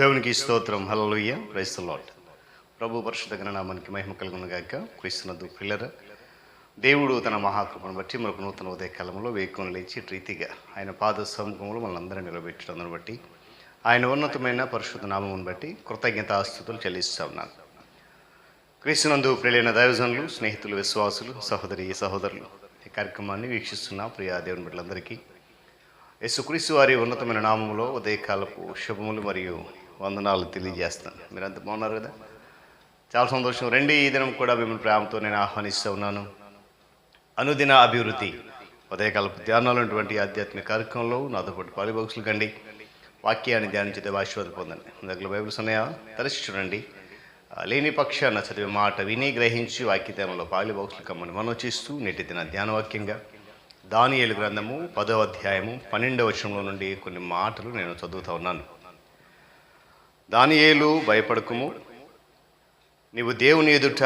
దేవునికి స్తోత్రం. Hallelujah క్రైస్తు lot ప్రభు పరిషత్ నామానికి మహిమ కలుగును గాక క్రీస్తునందు పిల్లర దేవుడు తన మహాకృపను బట్టి మనకు నూతన ఉదయ కాలంలో వేకుని లేచి రీతిగా ఆయన పాద సముఖంలో మనందరం నిలబెట్టడం బట్టి ఆయన ఉన్నతమైన పరిశుద్ధ నామమును బట్టి కృతజ్ఞత ఆస్తుతులు చెల్లిస్తా ఉన్నాను. క్రీస్తునందు ప్రియులైన దైవజనులు స్నేహితులు విశ్వాసులు సహోదరి సహోదరులు ఈ కార్యక్రమాన్ని వీక్షిస్తున్న ప్రియా దేవుని బిడ్డలందరికీ యేసుక్రీస్తు వారి ఉన్నతమైన నామములో ఉదయకాలపు శుభములు మరియు వందనాలు తెలియజేస్తాను మీరంతా బాగున్నారు కదా? చాలా సంతోషం. రండి ఈ దినం కూడా మిమ్మల్ని ప్రేమతో నేను ఆహ్వానిస్తూ ఉన్నాను. అనుదిన అభివృద్ధి. ఉదయకాలపు ధ్యానాలు ఉన్నటువంటి ఆధ్యాత్మిక కార్యక్రమంలో నాతో పాటు పాలిబాక్సులు కండి. వాక్యాన్ని ధ్యానించితే ఆశీర్వాదం పొందండి. దగ్గర బైబిల్స్ ఉన్నాయా? తరచి చూడండి. లేని పక్షాన చదివే మాట విని గ్రహించి వాక్యతేమలో పాలిబాక్సులు కమ్మని మనోచిస్తూ నేటి దిన ధ్యాన వాక్యంగా దానియేలు గ్రంథము పదో అధ్యాయము పన్నెండవ వచనంలో నుండి కొన్ని మాటలు నేను చదువుతూ ఉన్నాను. దానియేలు భయపడకుము. నీవు దేవుని ఎదుట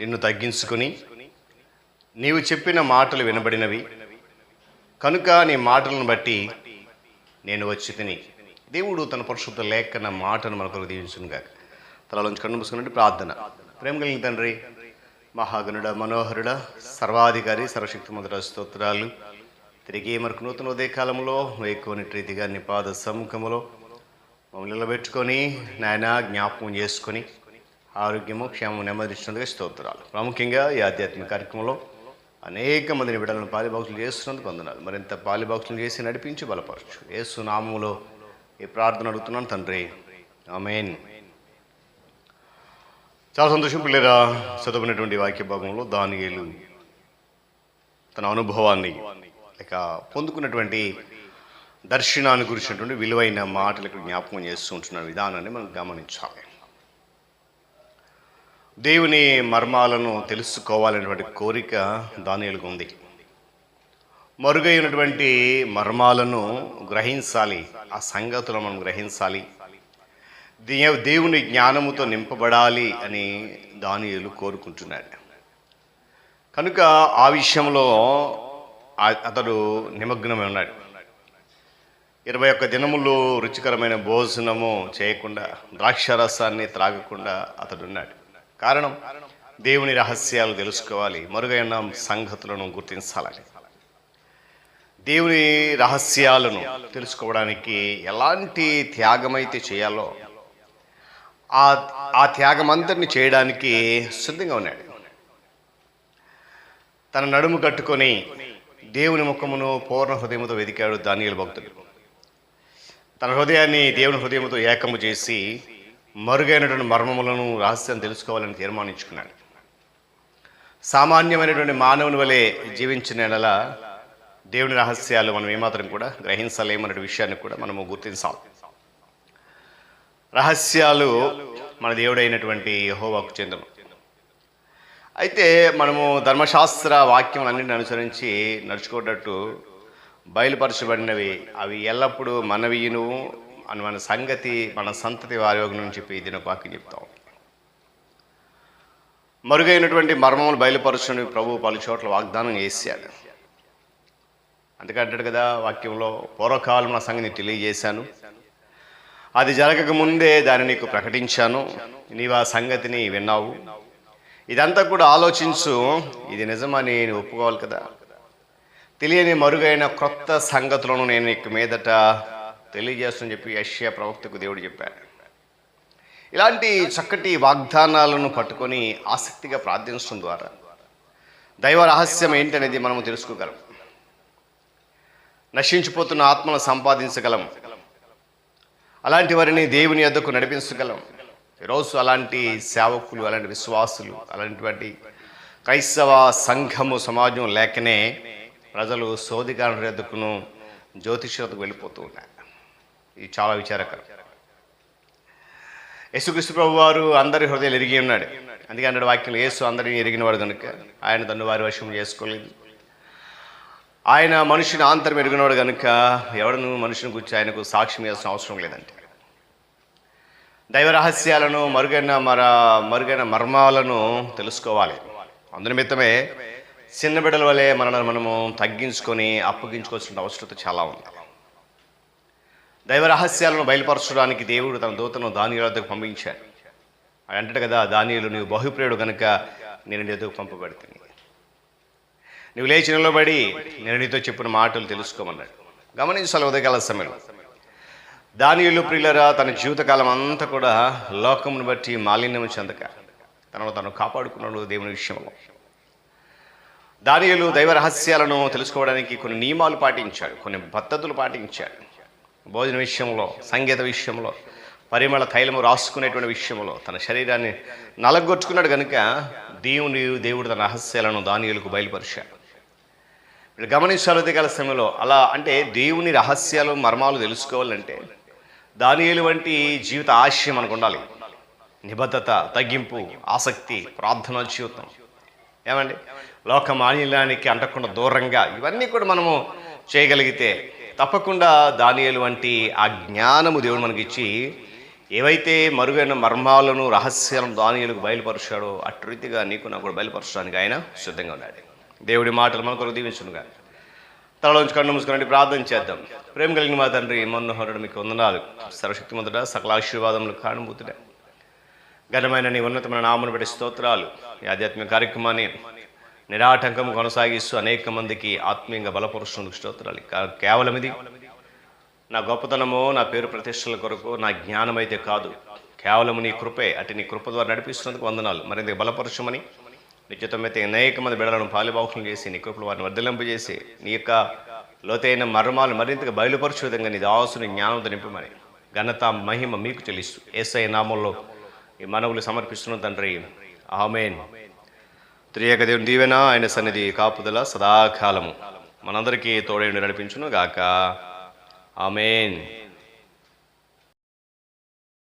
నిన్ను తగ్గించుకొని నీవు చెప్పిన మాటలు వినబడినవి. కనుక నీ మాటలను బట్టి నేను వచ్చి తిని. దేవుడు తన పరిశుద్ధ లేఖన మాటను మనకు దీవించునుగా తలలోంచి కన్ను మూసుకున్నట్టు ప్రార్థన. ప్రేమ కలిగిన తండ్రి మహాగనుడ మనోహరుడ సర్వాధికారి సర్వశక్తి మధుర స్తోత్రాలు. తిరిగి మనకు నూతన ఉదయకాలంలో ఎక్కువ రీతిగా నీ నిపాద సముఖములో మమ్మల్ని నిలబెట్టుకొని నాయన జ్ఞాపకం చేసుకొని ఆరోగ్యము క్షేమం నెమ్మదిస్తున్నందుకు స్తోత్రాలు. ప్రాముఖ్యంగా ఈ ఆధ్యాత్మిక కార్యక్రమంలో అనేక మందిని బిడ్డలను పాలిబాక్సులు చేస్తున్నందుకు వందనాలు. మరింత పాలిబాక్సులు చేసి నడిపించి బలపరచు. యేసు నామంలో ఈ ప్రార్థన అడుగుతున్నాను తండ్రి. ఆమెన్. చాలా సంతోషం పిల్లరా చదువుకున్నటువంటి వాక్య భాగంలో దానియేలు తన అనుభవాన్ని లేక పొందుకున్నటువంటి దర్శనాన్ని గురించినటువంటి విలువైన మాటలు ఇక్కడ జ్ఞాపకం చేస్తూ ఉంటున్న విధానాన్ని మనం గమనించాలి. దేవుని మర్మాలను తెలుసుకోవాలనేటువంటి కోరిక దానియులకు ఉంది. మరుగైనటువంటి మర్మాలను గ్రహించాలి. ఆ సంగతులను మనం గ్రహించాలి. దేవుని జ్ఞానముతో నింపబడాలి అని దానియులు కోరుకుంటున్నాడు. కనుక ఆ విషయంలో అతడు నిమగ్నమై ఉన్నాడు. ఇరవై ఒక్క దినములు రుచికరమైన భోజనము చేయకుండా ద్రాక్షరసాన్ని త్రాగకుండా అతడున్నాడు. కారణం దేవుని రహస్యాలు తెలుసుకోవాలి. మరుగైన సంగతులను గుర్తించాలని. దేవుని రహస్యాలను తెలుసుకోవడానికి ఎలాంటి త్యాగమైతే చేయాలో ఆ ఆ త్యాగమంతటిని చేయడానికి సిద్ధంగా ఉన్నాడు. తన నడుము కట్టుకొని దేవుని ముఖమును పూర్ణ హృదయముతో వెతికాడు దానియలు భక్తుడు. తన హృదయాన్ని దేవుని హృదయముతో ఏకము చేసి మరుగైనటువంటి మర్మములను రహస్యం తెలుసుకోవాలని తీర్మానించుకున్నాడు. సామాన్యమైనటువంటి మానవుని వలె జీవించిన నెల దేవుని రహస్యాలు మనం ఏమాత్రం కూడా గ్రహించలేమనే విషయాన్ని కూడా మనము గుర్తించాలి రహస్యాలు మన దేవుడైనటువంటి యహోవాకు చెందను. అయితే మనము ధర్మశాస్త్ర వాక్యములన్నింటిని అనుసరించి నడుచుకున్నట్టు బయలుపరచబడినవి. అవి ఎల్లప్పుడూ మనవియును అని మన సంగతి మన సంతతి వారి యోగం నుంచి చెప్పి దినపాకి చెప్తాం. మరుగైనటువంటి మర్మములు బయలుపరచుని ప్రభు పలు చోట్ల వాగ్దానం చేశాడు. అందుకంటాడు కదా వాక్యంలో పూర్వకాలం నా సంగతి తెలియజేశాను. అది జరగక ముందే దాన్ని నీకు ప్రకటించాను. నీవు ఆ సంగతిని విన్నావు. ఇదంతా కూడా ఆలోచించు. ఇది నిజమని నేను ఒప్పుకోవాలి కదా. తెలియని మరుగైన క్రొత్త సంగతులను నేను నీకు మీదట తెలియజేస్తానని చెప్పి యష్యా ప్రవక్తకు దేవుడు చెప్పాడు. ఇలాంటి చక్కటి వాగ్దానాలను పట్టుకొని ఆసక్తిగా ప్రార్థించడం ద్వారా దైవ రహస్యం ఏంటనేది మనము తెలుసుకోగలం. నశించిపోతున్న ఆత్మను సంపాదించగలం. అలాంటి వారిని దేవుని యొద్దకు నడిపించగలం. ఈరోజు అలాంటి సేవకులు అలాంటి విశ్వాసులు అలాంటివంటి క్రైస్తవ సంఘము సమాజం లేకనే ప్రజలు సోదిగాను ఎద్దుకును జ్యోతిష్యులకు వెళ్ళిపోతూ ఉన్నారు ఇది చాలా విచారకరం. యేసుక్రీస్తు ప్రభు వారు అందరి హృదయాలు ఎరిగి ఉన్నాడు. అందుకే అన్నాడు వాక్యం యేసు అందరిని ఎరిగినవాడు కనుక ఆయన తను వారి వశం చేసుకోలేదు. ఆయన మనుషుని ఆంతరం ఎరిగినవాడు కనుక ఎవడను మనుషుని గురించి ఆయనకు సాక్ష్యం ఇవ్వాల్సిన అవసరం లేదంటే. దైవ రహస్యాలను మరుగైన మర మరుగైన మర్మాలను తెలుసుకోవాలి. అందు నిమిత్తమే చిన్న బిడ్డల వలె మనల్ని మనము తగ్గించుకొని అప్పగించుకోవాల్సిన అవసరత చాలా ఉంది. దైవ రహస్యాలను బయలుపరచడానికి దేవుడు తన దూతను దానియుల వద్దకు పంపించాడు. అంటాడు కదా దానియులు నీవు బహుప్రియుడు కనుక నేను నీ పంపబడుతుంది నువ్వు లేచి నిలబడి నేను నీతో చెప్పిన మాటలు తెలుసుకోమన్నాడు. గమనించాలి ఉదయకాల సమయంలో. దానియులు ప్రియులరా తన జీవితకాలం అంతా కూడా లోకమును బట్టి మాలిన్యం చెందక తనను తను కాపాడుకున్నాడు దేవుని విషయంలో. దానియులు దైవ రహస్యాలను తెలుసుకోవడానికి కొన్ని నియమాలు పాటించాడు కొన్ని పద్ధతులు పాటించాడు. భోజన విషయంలో సంగీత విషయంలో పరిమళ తైలము రాసుకునేటువంటి విషయంలో తన శరీరాన్ని నలగొట్టుకున్నాడు కనుక దేవుని దేవుడు తన రహస్యాలను దానియులకు బయలుపరిచాడు. వీళ్ళు గమనించాలి దిగల సమయంలో అలా అంటే దేవుని రహస్యాలు మర్మాలు తెలుసుకోవాలంటే దానియులు వంటి జీవిత ఆశయం మనకు ఉండాలి. నిబద్ధత తగ్గింపు ఆసక్తి ప్రార్థన జీవితం. ఏమండి? లోక మాలిన్యానికి అంటకుండా దూరంగా ఇవన్నీ కూడా మనము చేయగలిగితే తప్పకుండా దానియలు వంటి ఆ జ్ఞానము దేవుడు మనకి ఇచ్చి ఏవైతే మరుగైన మర్మాలను రహస్యాలను దానియలకు బయలుపరిచాడో అటు రీతిగా నీకు నాకు కూడా బయలుపరచడానికి ఆయన సిద్ధంగా ఉన్నాడు. దేవుడి మాటలు మనకు దీవించునుగా. తలలోంచి కన్ను మూసుకుని ప్రార్థన చేద్దాం. ప్రేమ కలిగిన మా తండ్రి మనోహరుడు మీకు వందనాలు. సర్వశక్తి మొదట సకల ఆశీర్వాదములు కానుభూతుడే ఘనమైన నీ ఉన్నతమైన నామను బట్టి స్తోత్రాలు. ఈ ఆధ్యాత్మిక కార్యక్రమాన్ని నిరాటంకం కొనసాగిస్తూ అనేక మందికి ఆత్మీయంగా బలపరుస్తుంది స్తోత్రాలు. కేవలం ఇది. నా గొప్పతనము నా పేరు ప్రతిష్టల కొరకు నా జ్ఞానం అయితే కాదు. కేవలం నీ కృపే అటు నీ కృప ద్వారా నడిపిస్తున్నందుకు వందనాలు. మరింత బలపరచమని నిశ్చితమైతే అనేక మంది బిడలను పాలిబాహులు చేసి నీ కృపలు వారిని వర్ధలింపజేసి నీ యొక్క లోతైన మర్మాలు మరింతగా బయలుపరచే విధంగా నీ దాసుని జ్ఞానంతో నింపమని ఘనత మహిమ మీకు చెల్లిస్తూ ఏసఐ నామంలో ఈ మనవులు సమర్పిస్తున్న తండ్రి ఆమెన్. త్రియేక దేవుని దీవెన ఆయన సన్నిధి కాపుదల సదాకాలము. మనందరికీ తోడేండి నడిపించును గాక ఆమెన్.